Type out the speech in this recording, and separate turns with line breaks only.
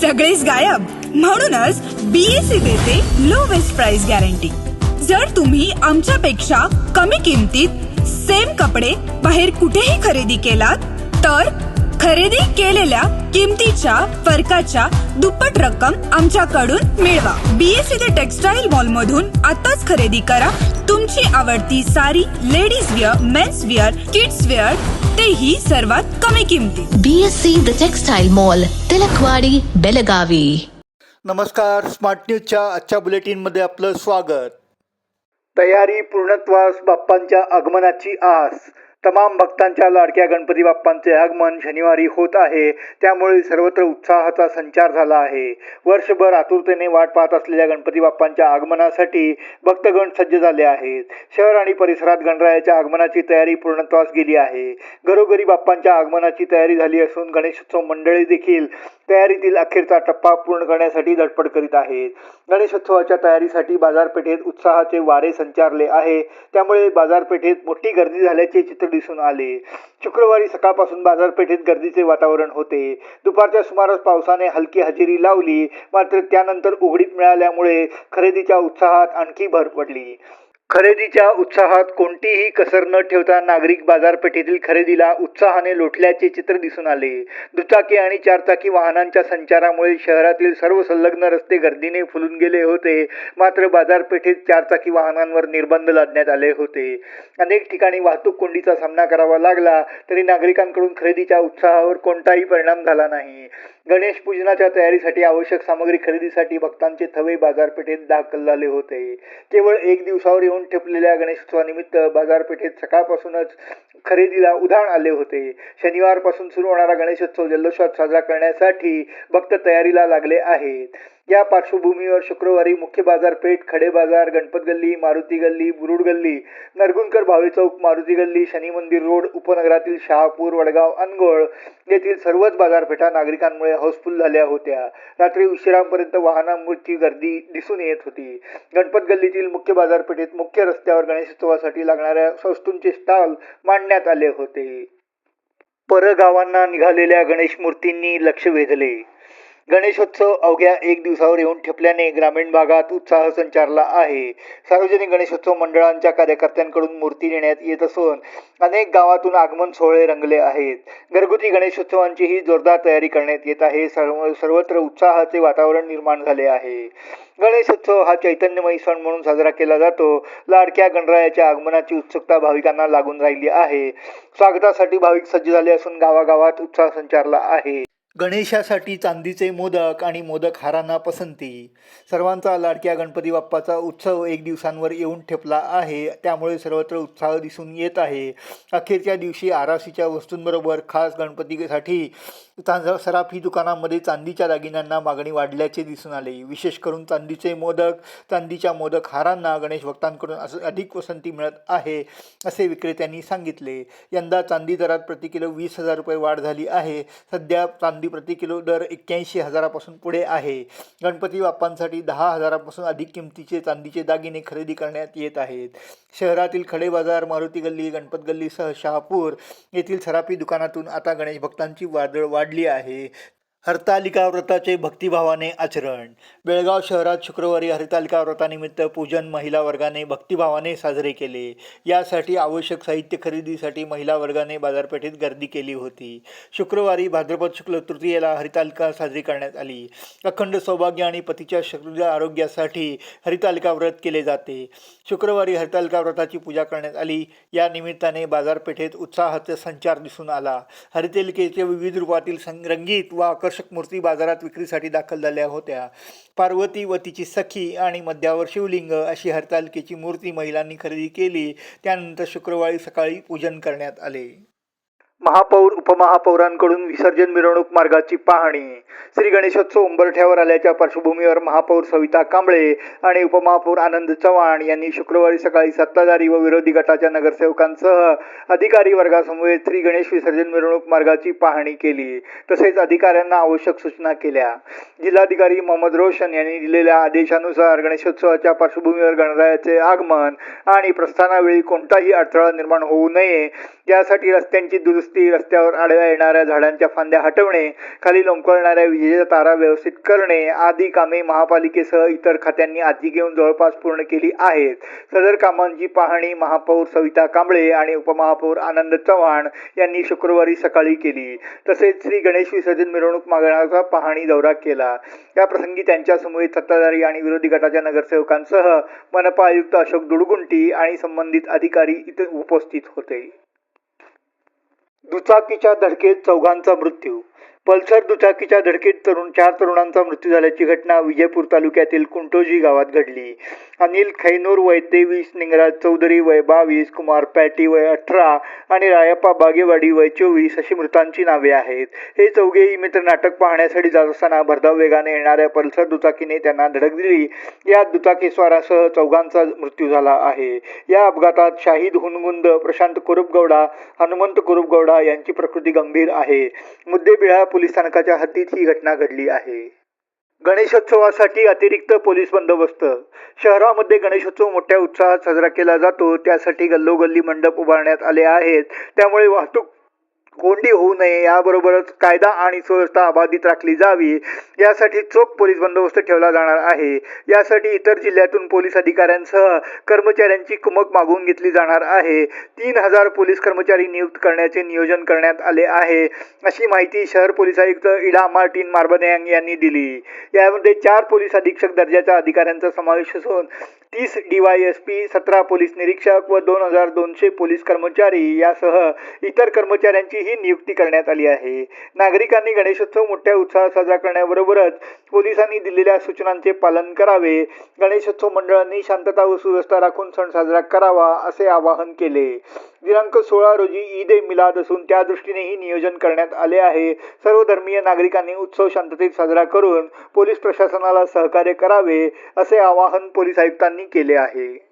सगळेच गायब. म्हणूनच बीएससी देते लो वेस्ट प्राइस गॅरंटी जर तुम्ही आमच्यापेक्षा कमी किमतीत सेम कपडे बाहेर कुठेही खरेदी केलात तर खरेदी केलेल्या किमतीच्या फरकाच्या दुप्पट रक्कम आमच्याकडून मिळवा. बीएससी द टेक्सटाईल मॉल मधून आताच खरेदी करा. तुमची आवडती sari ladies wear men's wear kids wear तेही सर्वात कमी किमतीत
BSc The Textile Mall, Tilakwadi Belagavi
नमस्कार स्मार्ट न्यूजच्या आजच्या बुलेटिनमध्ये आपलं स्वागत. तयारी पूर्णत्वास बाप्पांच्या आगमनाची आस. तमाम भक्तांच्या लाडक्या गणपती बाप्पांचे आगमन शनिवारी होत आहे. त्यामुळे सर्वत्र उत्साहाचा संचार झाला आहे. वर्षभर आतुरतेने वाट पाहत असलेल्या गणपती बाप्पांच्या आगमनासाठी भक्तगण सज्ज झाले आहेत. शहर आणि परिसरात गणरायाच्या आगमनाची तयारी पूर्णत्वास गेली आहे. घरोघरी बाप्पांच्या आगमनाची तयारी झाली असून गणेशोत्सव मंडळी देखील तयारीतील अखेरचा टप्पा पूर्ण करण्यासाठी धडपड करीत आहेत. गणेशोत्सवाच्या तयारीसाठी बाजारपेठेत उत्साहाचे वारे संचारले आहे. त्यामुळे बाजारपेठेत मोठी गर्दी झाल्याचे चित्र दिसून आले. शुक्रवारी सकाळपासून बाजारपेठेत गर्दीचे वातावरण होते. दुपारच्या सुमारास पावसाने हलकी हजेरी लावली. मात्र त्यानंतर उघडीप मिळाल्यामुळे खरेदीच्या उत्साहात आणखी भर पडली. खरेदीच्या उत्साहात कोणतीही कसर न ठेवता नागरिक बाजारपेठेतील खरेदीला उत्साहाने लोटल्याचे चित्र दिसून आले. दुचाकी आणि चारचाकी वाहनांच्या संचारामुळे शहरातील सर्व संलग्न रस्ते गर्दीने फुलून गेले होते. मात्र बाजारपेठेत चारचाकी वाहनांवर निर्बंध लादण्यात आले होते. अनेक ठिकाणी वाहतूक कोंडीचा सामना करावा लागला तरी नागरिकांकडून खरेदीच्या उत्साहावर कोणताही परिणाम झाला नाही. गणेश पूजनाच्या तयारीसाठी आवश्यक सामग्री खरेदीसाठी भक्तांचे थवे बाजारपेठेत दाखल झाले होते. केवळ एक दिवसावर येऊन ठेपलेल्या गणेशोत्सवानिमित्त बाजारपेठेत सकाळपासूनच खरेदीला उधाण आले होते. शनिवारपासून सुरू होणारा गणेशोत्सव जल्लोषात साजरा करण्यासाठी भक्त तयारीला लागले आहेत. या पार्श्वभूमीवर शुक्रवारी मुख्य बाजारपेठ खडे बाजार गणपत गल्ली मारुती गल्ली बुरुड गल्ली नरगुणकर भावे चौक मारुती गल्ली शनी मंदिर रोड उपनगरातील शहापूर वडगाव अनगोळ येथील सर्वच बाजारपेठा नागरिकांमुळे हाऊसफुल झाल्या होत्या. रात्री उशिरापर्यंत वाहनांची गर्दी दिसून येत होती. गणपत गल्लीतील मुख्य बाजारपेठेत मुख्य रस्त्यावर गणेशोत्सवासाठी लागणाऱ्या वस्तूंचे स्टॉल मांडण्यात आले होते. परगावांना निघालेल्या गणेश मूर्तींनी लक्ष वेधले. गणेशोत्सव अवघ्या एक दिवसावर येऊन ठेपल्याने ग्रामीण भागात उत्साह संचारला आहे. सार्वजनिक गणेशोत्सव मंडळांच्या कार्यकर्त्यांकडून मूर्ती नेण्यात येत असून अनेक गावातून आगमन सोहळे रंगले आहेत. घरगुती गणेशोत्सवांचीही जोरदार तयारी करण्यात येत आहे. सर्व सर्वत्र उत्साहाचे वातावरण निर्माण झाले आहे. गणेशोत्सव हा चैतन्यमयी सण म्हणून साजरा केला जातो. लाडक्या गणरायाच्या आगमनाची उत्सुकता भाविकांना लागून राहिली आहे. स्वागतासाठी भाविक सज्ज झाले असून गावागावात उत्साह संचारला आहे. गणेशासाठी चांदीचे मोदक आणि मोदक हारांना पसंती. सर्वांचा लाडक्या गणपती बाप्पाचा उत्सव एक दिवसांवर येऊन ठेपला आहे. त्यामुळे सर्वत्र उत्साह दिसून येत आहे. अखेरच्या दिवशी आराशीच्या वस्तूंबरोबर खास गणपतीसाठी चांद सराफी दुकानामध्ये चांदीच्या दागिन्यांना मागणी वाढल्याचे दिसून आले. विशेष करून चांदीचे मोदक चांदीच्या मोदक हारांना गणेश भक्तांकडून असं अधिक पसंती मिळत आहे असे विक्रेत्यांनी सांगितले. यंदा चांदी दरात प्रति किलो वीस हजार रुपये वाढ झाली आहे. सध्या चांदी चांदी प्रति किलो दर एक्क्याऐंशी हजारापासून पुढे आहे. गणपती बाप्पांसाठी दहा हजारापासून अधिक किमतीचे चांदीचे दागिने खरेदी करण्यात येत आहेत. शहरातील खडे बाजार मारुती गल्ली गणपत गल्लीसह शहापूर येथील सराफी दुकानातून आता गणेश भक्तांची वादळ वाढली आहे. हरतालिका व्रताचे भक्तिभावाने आचरण. बेळगाव शहरात शुक्रवारी हरतालिका व्रतानिमित्त पूजन महिला वर्गाने भक्तिभावाने साजरे केले. यासाठी आवश्यक साहित्य खरेदीसाठी महिला वर्गाने बाजारपेठेत गर्दी केली होती. शुक्रवारी भाद्रपद शुक्ल तृतीयेला हरितालिका साजरी करण्यात आली. अखंड सौभाग्य आणि पतीच्या शरीर आरोग्यासाठी हरितालिका व्रत केले जाते. शुक्रवारी हरितालिका व्रताची पूजा करण्यात आली. या निमित्ताने बाजारपेठेत उत्साहाचा संचार दिसून आला. हरितालिकेच्या विविध रूपातील सं रंगीत व आकर्षक मूर्ती बाजारात विक्रीसाठी दाखल झाल्या होत्या. पार्वती व तिची सखी आणि मध्यावर शिवलिंग अशी हरतालिकेची मूर्ती महिलांनी खरेदी केली. त्यानंतर शुक्रवारी सकाळी पूजन करण्यात आले. महापौर उपमहापौरांकडून विसर्जन मिरवणूक मार्गाची पाहणी. श्री गणेशोत्सव उंबरठ्यावर आल्याच्या पार्श्वभूमीवर महापौर सविता कांबळे आणि उपमहापौर आनंद चव्हाण यांनी शुक्रवारी सकाळी सत्ताधारी व विरोधी गटाच्या नगरसेवकांसह अधिकारी वर्गासमवेत श्री गणेश विसर्जन मिरवणूक मार्गाची पाहणी केली. तसेच अधिकाऱ्यांना आवश्यक सूचना केल्या. जिल्हाधिकारी मोहम्मद रोशन यांनी दिलेल्या आदेशानुसार गणेशोत्सवाच्या पार्श्वभूमीवर गणरायाचे आगमन आणि प्रस्थानावेळी कोणताही अडथळा निर्माण होऊ नये यासाठी रस्त्यांची दुरुस्ती रस्त्यावर आडव्या येणाऱ्या झाडांच्या फांद्या हटवणे खाली लोंबकळणाऱ्या विजेच्या तारा व्यवस्थित करणे आदी कामे महापालिकेसह इतर खात्यांनी हाती घेऊन जवळपास पूर्ण केली आहेत. सदर कामांची पाहणी महापौर सविता कांबळे आणि उपमहापौर आनंद चव्हाण यांनी शुक्रवारी सकाळी केली. तसेच श्री गणेश विसर्जन मिरवणूक मागण्याचा पाहणी दौरा केला. या प्रसंगी त्यांच्या समवेत सत्ताधारी आणि विरोधी गटाच्या नगरसेवकांसह मनपा आयुक्त अशोक दुडगुंटी आणि संबंधित अधिकारी इथे उपस्थित होते. दुचाकीच्या धडकेत चौघांचा मृत्यू पल्सर दुचाकीच्या धडकेत तरुण चार तरुणांचा मृत्यू झाल्याची घटना विजयपूर तालुक्यातील कुंटोजी गावात घडली. अनिल खैनूर वय तेवीस निंगराज चौधरी वय बावीस कुमार पॅटी वय अठरा आणि रायप्पा बागेवाडी वय चोवीस अशी मृतांची नावे आहेत. हे चौघेही मित्र नाटक पाहण्यासाठी जात असताना भरधाव वेगाने येणाऱ्या पल्सर दुचाकीने त्यांना धडक दिली. या दुचाकीस्वारासह चौघांचा मृत्यू झाला आहे. या अपघातात शाहिद हुनगुंद प्रशांत कुरुपगौडा हनुमंत कुरुपगौडा यांची प्रकृती गंभीर आहे. मुद्देबिळा पोलीस स्थानकाच्या हद्दीत ही घटना घडली आहे. गणेशोत्सवासाठी अतिरिक्त पोलीस बंदोबस्त. शहरामध्ये गणेशोत्सव मोठ्या उत्साहात साजरा केला जातो. त्यासाठी गल्लोगल्ली मंडप उभारण्यात आले आहेत. त्यामुळे वाहतूक कोंडी होऊ नये याबरोबरच कायदा आणि सुव्यवस्था अबाधित राखली जावी यासाठी चोख पोलीस बंदोबस्त ठेवला जाणार आहे. यासाठी इतर जिल्ह्यातून पोलीस अधिकाऱ्यांसह कर्मचाऱ्यांची कुमक मागून घेतली जाणार आहे. तीन हजार पोलीस कर्मचारी नियुक्त करण्याचे नियोजन करण्यात आले आहे अशी माहिती शहर पोलीस आयुक्त इडा मार्टिन मार्बनयांग यांनी दिली. यामध्ये चार पोलीस अधीक्षक दर्जाच्या अधिकाऱ्यांचा समावेश असून तीस डीवायएसपी सतरा पोलीस निरीक्षक व दोन हजार दोनशे पोलीस कर्मचारी यासह इतर कर्मचाऱ्यांचीही नियुक्ती करण्यात आली आहे. नागरिकांनी गणेशोत्सव मोठ्या उत्साहात साजरा करण्याबरोबरच पोलिसांनी दिलेल्या सूचनांचे पालन करावे गणेशोत्सव मंडळांनी शांतता व सुव्यवस्था राखून सण साजरा करावा असे आवाहन केले. दिनांक सोळा रोजी ईद ए मिलाद असून त्या दृष्टीनेही नियोजन करण्यात आले आहे. सर्व धर्मीय नागरिकांनी उत्सव शांततेत साजरा करून पोलीस प्रशासनाला सहकार्य करावे असे आवाहन पोलीस आयुक्तांनी केले आहे.